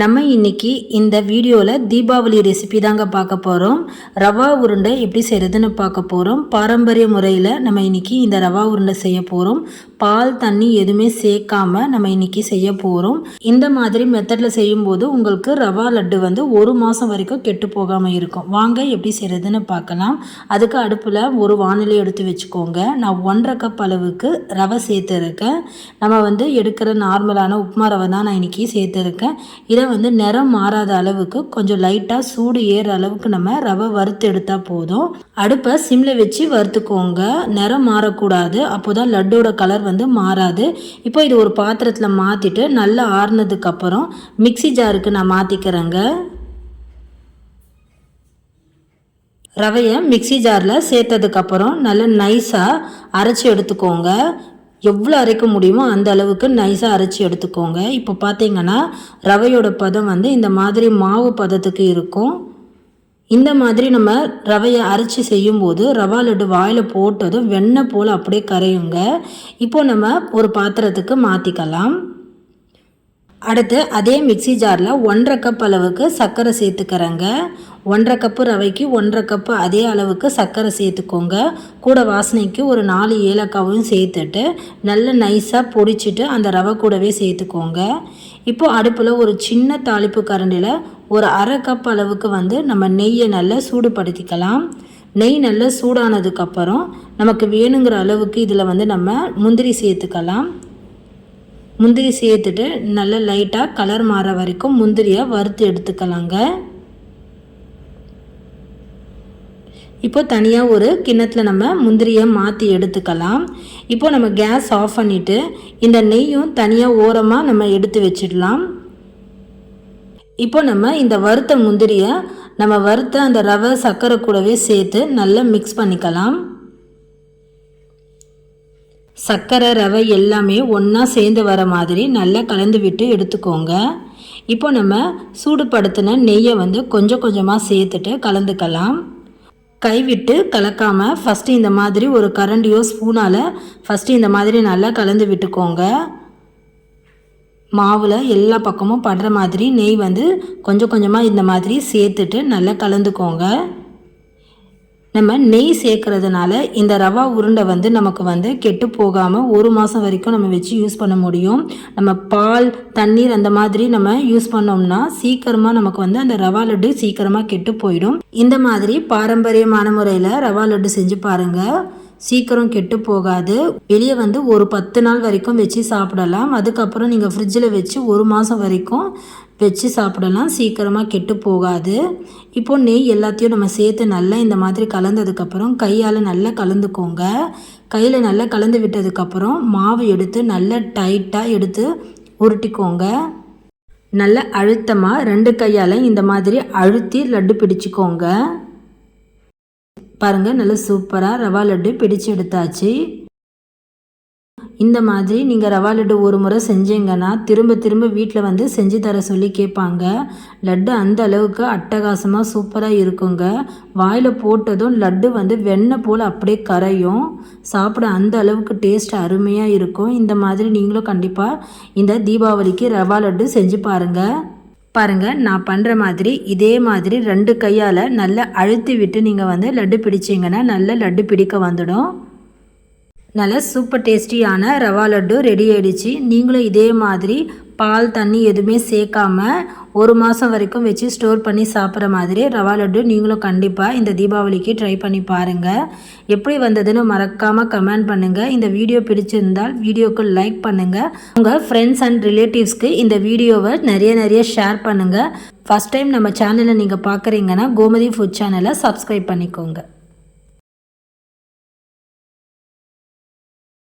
நம்ம இன்னைக்கு இந்த வீடியோவில் தீபாவளி ரெசிபி தாங்க பார்க்க போகிறோம் ரவா உருண்டை எப்படி செய்கிறதுன்னு பார்க்க போகிறோம் பாரம்பரிய முறையில் நம்ம இன்னைக்கு இந்த ரவா உருண்டை செய்ய போகிறோம் பால் தண்ணி எதுவுமே சேர்க்காம நம்ம இன்னைக்கு செய்ய போகிறோம் இந்த மாதிரி மெத்தடில் செய்யும்போது உங்களுக்கு ரவா லட்டு வந்து ஒரு மாதம் வரைக்கும் கெட்டு போகாமல் இருக்கும். வாங்க எப்படி செய்கிறதுன்னு பார்க்கலாம். அதுக்கு அடுப்பில் ஒரு வானிலை எடுத்து வச்சுக்கோங்க. நான் ஒன்றரை கப் அளவுக்கு ரவை சேர்த்துருக்கேன். நம்ம வந்து எடுக்கிற நார்மலான உப்புமா ரவை தான் நான் இன்னைக்கு சேர்த்துருக்கேன். இதை வந்து நிறம் மாறாத அளவுக்கு கொஞ்சம் லைட்டாக சூடு ஏற அளவுக்கு நம்ம ரவை வறுத்து எடுத்தால் போதும். அடுப்பை சிம்மில் வச்சு வறுத்துக்கோங்க. நிறம் மாறக்கூடாது. அப்போ தான் லட்டோட கலர் வந்து மாறாது. இப்போ இது ஒரு பாத்திரத்தில் மாற்றிட்டு நல்லா ஆறுனதுக்கப்புறம் மிக்ஸி ஜாருக்கு நான் மாற்றிக்கிறேங்க ரவையை மிக்ஸி ஜாரில் சேர்த்ததுக்கப்புறம் நல்லா நைஸாக அரைச்சி எடுத்துக்கோங்க. எவ்வளோ அரைக்க முடியுமோ அந்த அளவுக்கு நைஸாக அரைச்சி எடுத்துக்கோங்க. இப்போ பார்த்தீங்கன்னா ரவையோட பதம் வந்து இந்த மாதிரி மாவு பதத்துக்கு இருக்கும். இந்த மாதிரி நம்ம ரவையை அரைச்சி செய்யும்போது ரவா லட்டு வாயில் போட்டதும் வெண்ணெய் போல் அப்படியே கரையுங்க. இப்போ நம்ம ஒரு பாத்திரத்துக்கு மாற்றிக்கலாம் அடுத்து அதே மிக்ஸி ஜாரில் ஒன்றரை கப் அளவுக்கு சர்க்கரை சேர்த்துக்கிறேங்க. ஒன்றரை கப்பு ரவைக்கு ஒன்றரை கப்பு அதே அளவுக்கு சர்க்கரை சேர்த்துக்கோங்க. கூட வாசனைக்கு ஒரு நாலு ஏலக்காவும் சேர்த்துட்டு நல்ல நைஸாக பொடிச்சிட்டு அந்த ரவை கூடவே சேர்த்துக்கோங்க. இப்போது அடுப்பில் ஒரு சின்ன தாளிப்பு கரண்டியில் ஒரு அரை கப் அளவுக்கு வந்து நம்ம நெய்யை நல்லா சூடுபடுத்திக்கலாம். நெய் நல்லா சூடானதுக்கப்புறம் நமக்கு வேணுங்கிற அளவுக்கு இதில் வந்து நம்ம முந்திரி சேர்த்துக்கலாம். முந்திரி சேர்த்துட்டு நல்லா லைட்டாக கலர் மாற வரைக்கும் முந்திரியை வறுத்து எடுத்துக்கலாங்க. இப்போ தனியாக ஒரு கிண்ணத்தில் நம்ம முந்திரியை மாற்றி எடுத்துக்கலாம். இப்போ நம்ம கேஸ் ஆஃப் பண்ணிவிட்டு இந்த நெய்யும் தனியாக ஓரமாக நம்ம எடுத்து வச்சிடலாம். இப்போ நம்ம இந்த வறுத்த முந்திரியை நம்ம வறுத்த அந்த ரவை சர்க்கரை கூடவே சேர்த்து நல்லா மிக்ஸ் பண்ணிக்கலாம். சர்க்கரை ரவை எல்லாமே ஒன்றா சேர்ந்து வர மாதிரி நல்லா கலந்து விட்டு எடுத்துக்கோங்க. இப்போ நம்ம சூடுபடுத்தின நெய்யை வந்து கொஞ்சம் கொஞ்சமாக சேர்த்துட்டு கலந்துக்கலாம். கைவிட்டு கலக்காமல் ஃபஸ்ட்டு இந்த மாதிரி ஒரு கரண்டியோ ஸ்பூனால் ஃபஸ்ட்டு இந்த மாதிரி நல்லா கலந்து விட்டுக்கோங்க. மாவில் எல்லா பக்கமும் படுற மாதிரி நெய் வந்து கொஞ்சம் கொஞ்சமாக இந்த மாதிரி சேர்த்துட்டு நல்லா கலந்துக்கோங்க. நம்ம நெய் சேர்க்கறதுனால இந்த ரவா உருண்டை வந்து நமக்கு வந்து கெட்டு போகாமல் ஒரு மாதம் வரைக்கும் நம்ம வச்சு யூஸ் பண்ண முடியும். நம்ம பால் தண்ணீர் அந்த மாதிரி நம்ம யூஸ் பண்ணோம்னா சீக்கிரமாக நமக்கு வந்து அந்த ரவா லட்டு சீக்கிரமாக கெட்டு போயிடும். இந்த மாதிரி பாரம்பரியமான முறையில் ரவா லட்டு செஞ்சு பாருங்கள் சீக்கிரம் கெட்டு போகாது. வெளியே வந்து ஒரு பத்து நாள் வரைக்கும் வச்சு சாப்பிடலாம். அதுக்கப்புறம் நீங்கள் ஃப்ரிட்ஜில் வச்சு ஒரு மாதம் வரைக்கும் வச்சு சாப்பிடலாம். சீக்கிரமாக கெட்டு போகாது. இப்போது நெய் எல்லாத்தையும் நம்ம சேர்த்து நல்லா இந்த மாதிரி கலந்ததுக்கப்புறம் கையால் நல்லா கலந்துக்கோங்க. கையில் நல்லா கலந்து விட்டதுக்கப்புறம் மாவு எடுத்து நல்லா டைட்டாக எடுத்து உருட்டிக்கோங்க. நல்ல அழுத்தமாக ரெண்டு கையால் இந்த மாதிரி அழுத்தி லட்டு பிடிச்சிக்கோங்க. பாருங்கள் நல்லா சூப்பராக ரவா லட்டு பிடிச்சு எடுத்தாச்சு. இந்த மாதிரி நீங்கள் ரவா லட்டு ஒரு முறை செஞ்சீங்கன்னா திரும்ப திரும்ப வீட்டில் வந்து செஞ்சு தர சொல்லி கேட்பாங்க. லட்டு அந்த அளவுக்கு அட்டகாசமாக சூப்பராக இருக்குங்க. வாயில் போட்டதும் லட்டு வந்து வெண்ணெய் போல் அப்படியே கரையும். சாப்பிட அந்த அளவுக்கு டேஸ்ட் அருமையாக இருக்கும். இந்த மாதிரி நீங்களும் கண்டிப்பாக இந்த தீபாவளிக்கு ரவா லட்டு செஞ்சு பாருங்கள் பாருங்கள் நான் பண்ணுற மாதிரி இதே மாதிரி ரெண்டு கையால் நல்லா அழுத்தி விட்டு நீங்கள் வந்து லட்டு பிடிச்சிங்கன்னா நல்ல லட்டு பிடிக்க வந்துடும். நல்ல சூப்பர் டேஸ்டியான ரவா லட்டு ரெடி ஆகிடுச்சு நீங்களும் இதே மாதிரி பால் தண்ணி எதுவுமே சேர்க்காம ஒரு மாதம் வரைக்கும் வச்சு ஸ்டோர் பண்ணி சாப்பிட்ற மாதிரி ரவா லட்டு நீங்களும் கண்டிப்பாக இந்த தீபாவளிக்கு ட்ரை பண்ணி பாருங்கள் எப்படி வந்ததுன்னு மறக்காமல் கமெண்ட் பண்ணுங்கள் இந்த வீடியோ பிடிச்சிருந்தால் வீடியோக்கு லைக் பண்ணுங்கள் உங்கள் ஃப்ரெண்ட்ஸ் அண்ட் ரிலேட்டிவ்ஸ்க்கு இந்த வீடியோவை நிறைய நிறைய ஷேர் பண்ணுங்கள் ஃபஸ்ட் டைம் நம்ம சேனலை நீங்கள் பார்க்குறீங்கன்னா கோமதி ஃபுட் சேனலை சப்ஸ்கிரைப் பண்ணிக்கோங்க.